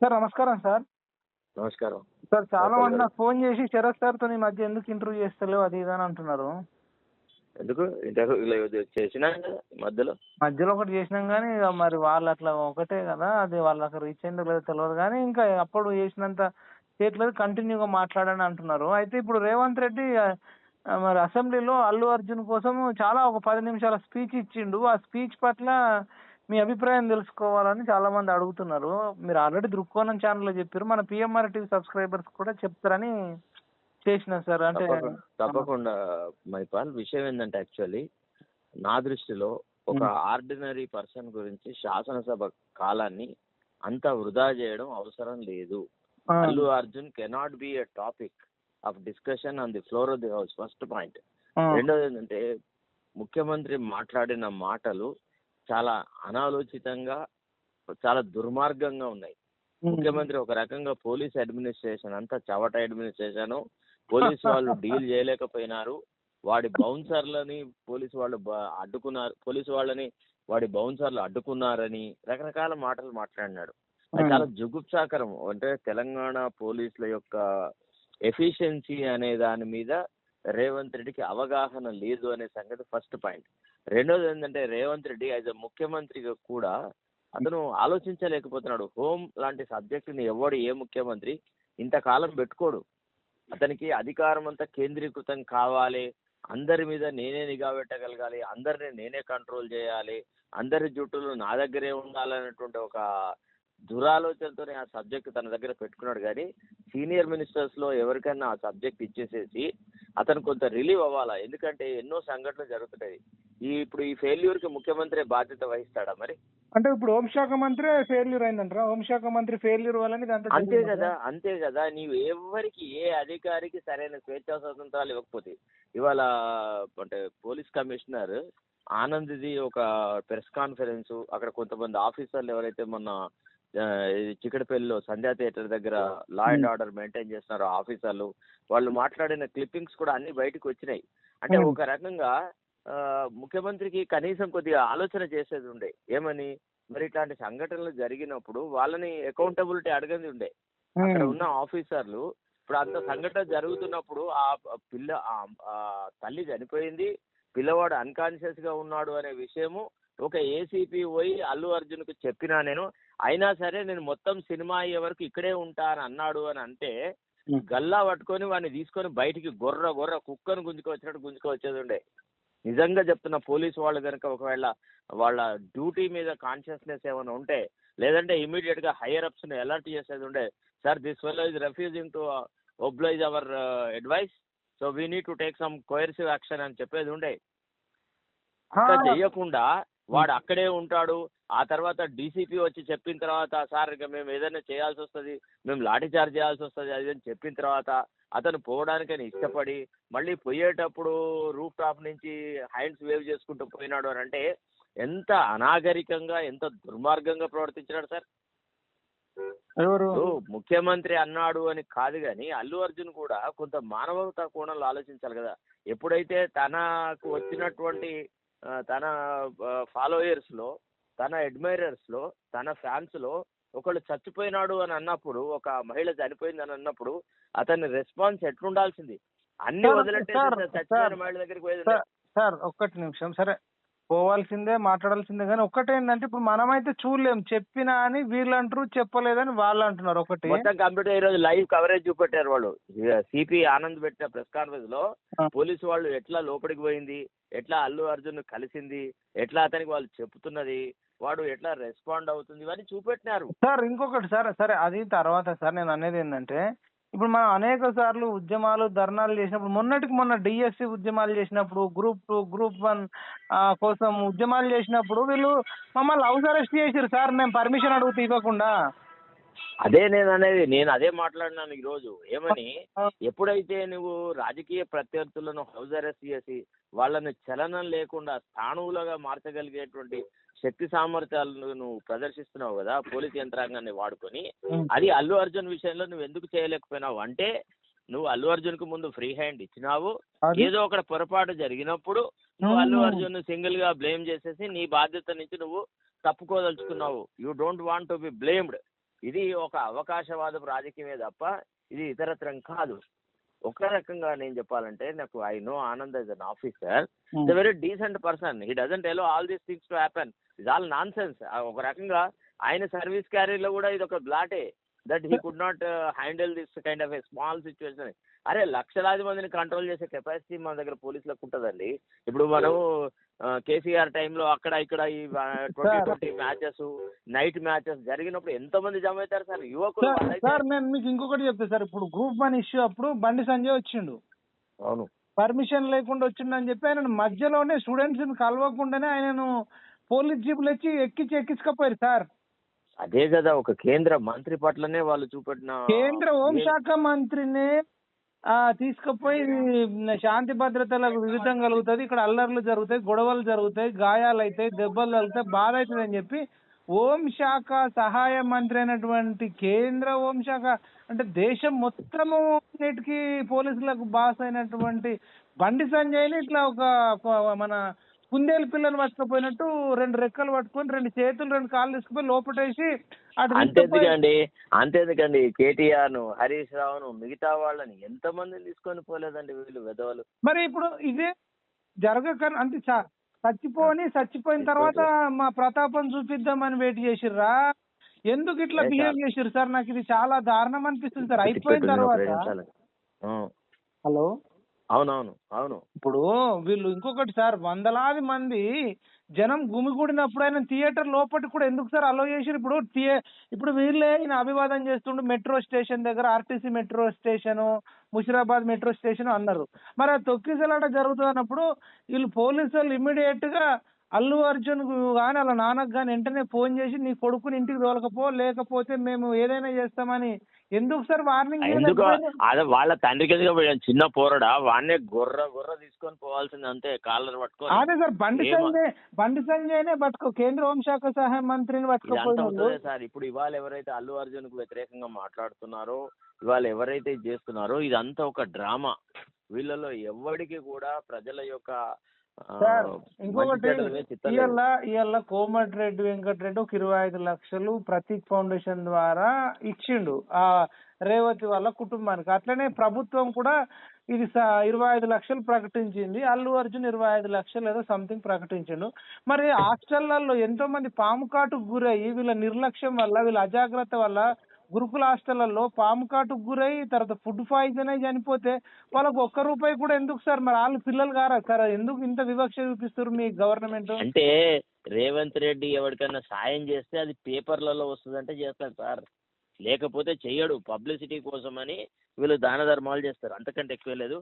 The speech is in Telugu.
సార్ నమస్కారం సార్. నమస్కారం. సార్ చాలా మంది సార్. నాకు ఫోన్ చేసి శరత్ సార్తో ఈ మధ్య ఎందుకు ఇంటర్వ్యూ చేస్తలేవు అది ఇది అని అంటున్నారు. ఎందుకు? ఇంటర్వ్యూలో చేసినా మధ్యలో? మధ్యలో ఒకటి చేసినాం కానీ మరి వాళ్ళు అట్లా ఒకటే కదా అది వాళ్ళకి రీచ్ అయిందో లేదో తెలియదు కానీ ఇంకా అప్పుడు చేసినంత చేయట్లేదు కంటిన్యూగా మాట్లాడని అంటున్నారు. అయితే ఇప్పుడు రేవంత్ రెడ్డి మరి అసెంబ్లీలో అల్లు అర్జున్ కోసం చాలా ఒక పది నిమిషాల స్పీచ్ ఇచ్చిండు. ఆ స్పీచ్ పట్ల మీ అభిప్రాయం తెలుసుకోవాలని చాలా మంది అడుగుతున్నారు. మీరు ఆల్రెడీ దృక్కోణం ఛానల్లో చెప్పారు. మన పిఎంఆర్ టీవీ సబ్స్క్రైబర్స్ కూడా చెప్తారని చేసిన సార్. అంటే తప్పకుండా మైపాల్. విషయం ఏంటంటే యాక్చువల్లీ నా దృష్టిలో ఒక. ఆర్డినరీ పర్సన్ గురించి శాసనసభ కాలాన్ని అంత వృధా చేయడం అవసరం లేదు. Allu Arjun cannot be a topic of discussion on the floor of the house first point రెండోది ఏంటంటే ముఖ్యమంత్రి మాట్లాడిన మాటలు చాలా అనాలోచితంగా చాలా దుర్మార్గంగా ఉన్నాయి. ముఖ్యమంత్రి ఒక రకంగా పోలీస్ అడ్మినిస్ట్రేషన్ అంతా చవట అడ్మినిస్ట్రేషన్. పోలీసు వాళ్ళు డీల్ చేయలేకపోయినారు. వాడి బౌన్సర్లని పోలీసు వాళ్ళు అడ్డుకున్నారు. పోలీసు వాళ్ళని వాడి బౌన్సర్లు అడ్డుకున్నారని రకరకాల మాటలు మాట్లాడినాడు. అది చాలా జుగుప్సాకరం. అంటే తెలంగాణ పోలీసుల యొక్క ఎఫిషియన్సీ అనే దాని మీద రేవంత్ రెడ్డికి అవగాహన లేదు అనే సంగతి ఫస్ట్ పాయింట్. రెండోది ఏంటంటే రేవంత్ రెడ్డి యాజ్ అ ముఖ్యమంత్రిగా కూడా అతను ఆలోచించలేకపోతున్నాడు. హోమ్ లాంటి సబ్జెక్టుని ఎవడు ఏ ముఖ్యమంత్రి ఇంతకాలం పెట్టుకోడు. అతనికి అధికారం అంతా కేంద్రీకృతం కావాలి. అందరి మీద నేనే నిఘా పెట్టగలగాలి. అందరిని నేనే కంట్రోల్ చేయాలి. అందరి జుట్టులు నా దగ్గరే ఉండాలనేటువంటి ఒక దురాలోచనతోనే ఆ సబ్జెక్ట్ తన దగ్గర పెట్టుకున్నాడు. కానీ సీనియర్ మినిస్టర్స్లో ఎవరికైనా ఆ సబ్జెక్ట్ ఇచ్చేసేసి అతను కొంత రిలీవ్ అవ్వాలా? ఎందుకంటే ఎన్నో సంఘటనలు జరుగుతున్నాయి ఈ ఇప్పుడు ఈ ఫెయిల్యూర్కి ముఖ్యమంత్రి బాధ్యత వహిస్తాడా మరి అంటే ఇప్పుడు హోంశాఖ మంత్రి ఫెయిల్యూర్ అయిందంటారా హోంశాఖ మంత్రి ఫెయిల్యూర్ వల్ల అంతే? కదా అంతే కదా నీవు ఎవరికి ఏ అధికారికి సరైన స్వేచ్ఛా స్వతంత్రాలు ఇవ్వకపోతే ఇవాళ అంటే పోలీస్ కమిషనర్ ఆనంద్ది ఒక ప్రెస్ కాన్ఫరెన్స్ అక్కడ కొంతమంది ఆఫీసర్లు ఎవరైతే మొన్న చిక్కడపల్లిలో సంధ్యా థియేటర్ దగ్గర లా అండ్. ఆర్డర్ మెయింటైన్ చేస్తున్నారు ఆఫీసర్లు వాళ్ళు మాట్లాడిన క్లిప్పింగ్స్ కూడా అన్ని బయటకు వచ్చినాయి అంటే Hmm. ఒక రకంగా ముఖ్యమంత్రికి కనీసం కొద్దిగా ఆలోచన చేసేది ఉండే. ఏమని? మరి ఇట్లాంటి సంఘటనలు జరిగినప్పుడు వాళ్ళని అకౌంటబిలిటీ అడగంది ఉండే. అక్కడ ఉన్న ఆఫీసర్లు ఇప్పుడు అంత సంఘటన జరుగుతున్నప్పుడు ఆ పిల్ల తల్లి చనిపోయింది. పిల్లవాడు అన్కాన్షియస్గా ఉన్నాడు అనే విషయము ఒక ఏసీపీ పోయి అల్లు అర్జున్కు చెప్పినా నేను అయినా సరే నేను మొత్తం సినిమా అయ్యే వరకు ఇక్కడే ఉంటా అని అన్నాడు అని అంటే. గల్లా పట్టుకొని వాడిని తీసుకొని బయటికి గొర్ర గొర్ర కుక్కను గుంజుకు వచ్చినట్టు గుంజుకు వచ్చేది ఉండే. నిజంగా చెప్తున్న పోలీసు వాళ్ళు కనుక ఒకవేళ వాళ్ళ డ్యూటీ మీద కాన్షియస్నెస్ ఏమైనా ఉంటే లేదంటే ఇమీడియట్గా హైయర్ అప్స్ని అలర్ట్ చేసేది ఉండే sir this fellow is refusing to oblige our advice so we need to take some coercive action అని చెప్పేది ఉండే. చేయకుండా వాడు అక్కడే ఉంటాడు. ఆ తర్వాత డీసీపీ వచ్చి చెప్పిన తర్వాత సార్ ఇక మేము ఏదైనా చేయాల్సి వస్తుంది మేము లాఠీ చార్జ్ చేయాల్సి వస్తుంది అది అని చెప్పిన తర్వాత అతను పోవడానికని ఇష్టపడి మళ్ళీ పోయేటప్పుడు రూఫ్ టాప్ నుంచి హ్యాండ్స్ వేవ్ చేసుకుంటూ పోయినాడు అని అంటే ఎంత అనాగరికంగా ఎంత దుర్మార్గంగా ప్రవర్తించినాడు సార్? ముఖ్యమంత్రి అన్నాడు అని కాదు కానీ అల్లు అర్జున్ కూడా కొంత మానవతా కోణంలో ఆలోచించాలి కదా. ఎప్పుడైతే తనకు వచ్చినటువంటి తన ఫాలోయర్స్లో తన అడ్మైరర్స్లో తన ఫ్యాన్స్లో ఒకళ్ళు చచ్చిపోయినాడు అని అన్నప్పుడు ఒక మహిళ చనిపోయింది అని అన్నప్పుడు అతని రెస్పాన్స్ ఎట్లుండాల్సింది? అన్ని చచ్చిపోయిన సార్, మహిళ దగ్గరికి పోయేది సార్ సార్ ఒక్కటి నిమిషం. సరే పోవాల్సిందే మాట్లాడాల్సిందే కానీ ఒకటి ఏంటంటే ఇప్పుడు మనమైతే చూడలేం. చెప్పినా అని వీళ్ళు అంటారు చెప్పలేదని వాళ్ళు అంటున్నారు ఒకటి. మొత్తం కంప్యూటర్ ఈ రోజు లైవ్ కవరేజ్ చూపెట్టారు వాళ్ళు. సిపి ఆనంద్ పెట్టిన ప్రెస్ కాన్ఫరెన్స్లో. పోలీసు వాళ్ళు ఎట్లా లోపలికి పోయింది ఎట్లా అల్లు అర్జున్ కలిసింది ఎట్లా అతనికి వాళ్ళు చెప్తున్నది వాడు ఎట్లా రెస్పాండ్ అవుతుంది ఇవన్నీ చూపెట్టినారు. సార్ ఇంకొకటి సార్ సరే అది తర్వాత సార్ నేను అనేది ఏంటంటే ఇప్పుడు మనం అనేక సార్లు ఉద్యమాలు ధర్నాలు చేసినప్పుడు మొన్నటికి మొన్న డిఎస్సి ఉద్యమాలు చేసినప్పుడు గ్రూప్ టూ గ్రూప్ వన్ కోసం ఉద్యమాలు చేసినప్పుడు వీళ్ళు మమ్మల్ని హౌస్ అరెస్ట్ చేసారు సార్. మేము పర్మిషన్ అడుగుతూ ఇవ్వకుండా అదే నేను అనేది నేను అదే మాట్లాడినాను ఈ రోజు ఏమని. ఎప్పుడైతే నువ్వు రాజకీయ ప్రత్యర్థులను హౌస్ అరెస్ట్ చేసి వాళ్ళని చలనం లేకుండా స్థాణువులుగా మార్చగలిగేటువంటి శక్తి సామర్థ్యాలను నువ్వు ప్రదర్శిస్తున్నావు కదా పోలీస్ యంత్రాంగాన్ని వాడుకొని అది అల్లు అర్జున్ విషయంలో నువ్వు ఎందుకు చేయలేకపోయినావు? అంటే నువ్వు అల్లు అర్జున్కు ముందు ఫ్రీ హ్యాండ్ ఇచ్చినావు. ఏదో ఒక పొరపాటు జరిగినప్పుడు నువ్వు. అల్లు అర్జున్ సింగిల్గా బ్లేమ్ చేసేసి నీ బాధ్యత నుంచి నువ్వు తప్పుకోదలుచుకున్నావు. You don't want to be blamed ఇది ఒక అవకాశవాదపు రాజకీయమే తప్ప ఇది ఇతరత్రం కాదు. ఒక రకంగా నేను చెప్పాలంటే నాకు I know Anand as an officer very decent person he doesn't allow all these things to happen is all nonsense ఒక రకంగా ఆయన సర్వీస్ క్యారీలో కూడా ఇది ఒక గ్లాటే that he could not handle this kind of a small situation అరే లక్షలాది మందిని కంట్రోల్ చేసే కెపాసిటీ మన దగ్గర పోలీసులకు ఉంటుందండి. ఇప్పుడు మనం కేసీఆర్ టైంలో అక్కడ ఇక్కడ ఈ twenty. Twenty matches night matches జరిగినప్పుడు ఎంతో మంది జమ అవుతారు సార్? యువకులు సార్ నేను మీకు ఇంకొకటి చెప్తా సార్. ఇప్పుడు గ్రూప్ వన్ ఇష్యూ అప్పుడు బండి సంజయ్ వచ్చిండు. అవును. పర్మిషన్ లేకుండా వచ్చిండని చెప్పి ఆయన మధ్యలోనే స్టూడెంట్స్ కలవకుండానే ఆయనను పోలీస్ జీపులు వచ్చి ఎక్కించి ఎక్కించకపోయారు సార్. అదే కదా ఒక కేంద్ర మంత్రి పట్లనే వాళ్ళు చూపెట్టిన కేంద్ర హోంశాఖ మంత్రిని తీసుకుపోయి శాంతి భద్రతలకు విరుద్ధం కలుగుతుంది. ఇక్కడ అల్లర్లు జరుగుతాయి గొడవలు జరుగుతాయి గాయాలు అవుతాయి దెబ్బలు తగులుతాయి బాధ అవుతుంది అని చెప్పి హోంశాఖ సహాయ మంత్రి అయినటువంటి కేంద్ర హోంశాఖ అంటే దేశం మొత్తము నేటికి పోలీసులకు బాస్ అయినటువంటి బండి సంజయ్ని ఇట్లా ఒక మన కుందేలు పిల్లలు పట్టుకుపోయినట్టు రెండు రెక్కలు పట్టుకొని రెండు చేతులు రెండు కాళ్ళు తీసుకుపోయి లోపటేసి అంతెందుకండి అంతెందుకండి. కేటీఆర్ను హరీష్ రావును మిగతా వాళ్ళని ఎంత మందిని తీసుకొని పోలేదండి వీళ్ళు వెధవలు? మరి ఇప్పుడు ఇదే జరగక అంటే చ- చచ్చిపోని చచ్చిపోయిన తర్వాత మా ప్రతాపం చూపిద్దామని వెయిట్ చేసిర్రా? ఎందుకు ఇట్లా బిహేవ్ సార్. చేసిర్రు సార్? నాకు ఇది చాలా దారుణం అనిపిస్తుంది సార్. అయిపోయిన తర్వాత హలో? అవునవును. అవును. ఇప్పుడు వీళ్ళు ఇంకొకటి సార్ వందలాది మంది జనం గుమిగూడినప్పుడు ఆయన థియేటర్ లోపలికి కూడా ఎందుకు సార్ అలో చేసిరు ఇప్పుడు థియే ఇప్పుడు వీళ్ళే ఈయన అభివాదం చేస్తుండు మెట్రో స్టేషన్ దగ్గర RTC metro station Musheerabad metro station అన్నారు. మరి ఆ తొక్కిసలాట జరుగుతుంది అన్నప్పుడు వీళ్ళు పోలీసు వాళ్ళు ఇమ్మీడియట్గా అల్లు అర్జున్ కానీ అలా నాన్నకు కానీ వెంటనే ఫోన్ చేసి నీ కొడుకుని ఇంటికి తోలకపో లేకపోతే మేము ఏదైనా చేస్తామని ఎందుకు సార్ వార్నింగ్ ఎందుకు? అదే వాళ్ళ తండ్రికి ఎందుకు పోయాడు? చిన్న పోరడా? వాడినే గొర్ర గొర్ర తీసుకొని పోవాల్సింది అంతే కాలర్ పట్టుకొని. అదే సార్ బండి సంజయ్ బండి సంజయ్నే పట్టుకో కేంద్ర హోంశాఖ సహాయ మంత్రిని ఉంటుంది సార్. ఇప్పుడు ఇవాళ ఎవరైతే అల్లు అర్జున్కు వ్యతిరేకంగా మాట్లాడుతున్నారో ఇవాళ ఎవరైతే చేస్తున్నారో ఇదంతా ఒక డ్రామా. వీళ్ళలో ఎవరికి కూడా ప్రజల యొక్క సార్ ఇంకొకటి. ఇవాళ ఇవాళ కోమటిరెడ్డి వెంకటరెడ్డి ఒక ఇరవై ఐదు లక్షలు ప్రతీక్ ఫౌండేషన్ ద్వారా ఇచ్చిండు. ఆ రేవతి వాళ్ళ కుటుంబానికి. అట్లనే ప్రభుత్వం కూడా ఇది ఇరవై ఐదు లక్షలు ప్రకటించింది. అల్లు అర్జున్ ఇరవై ఐదు లక్షలు ఏదో సంథింగ్ ప్రకటించిండు. మరి హాస్టళ్ళలో ఎంతో మంది పాము కాటుకు గురయ్యి వీళ్ళ నిర్లక్ష్యం వల్ల వీళ్ళ అజాగ్రత్త వల్ల గురుకుల హాస్టళ్ళలో పాము కాటుకు గురై తర్వాత ఫుడ్ పాయిజన్ అయి చనిపోతే వాళ్ళకు ఒక్క రూపాయి కూడా ఎందుకు సార్? మరి వాళ్ళు పిల్లలు కారా సార్? ఎందుకు ఇంత వివక్ష చూపిస్తారు మీ గవర్నమెంట్? అంటే రేవంత్ రెడ్డి ఎవరికైనా సాయం చేస్తే అది పేపర్లలో వస్తుందంటే చేస్తాడు సార్. లేకపోతే చెయ్యడు. పబ్లిసిటీ కోసమని వీళ్ళు దాన ధర్మాలు చేస్తారు. అంతకంటే ఎక్కువ లేదు.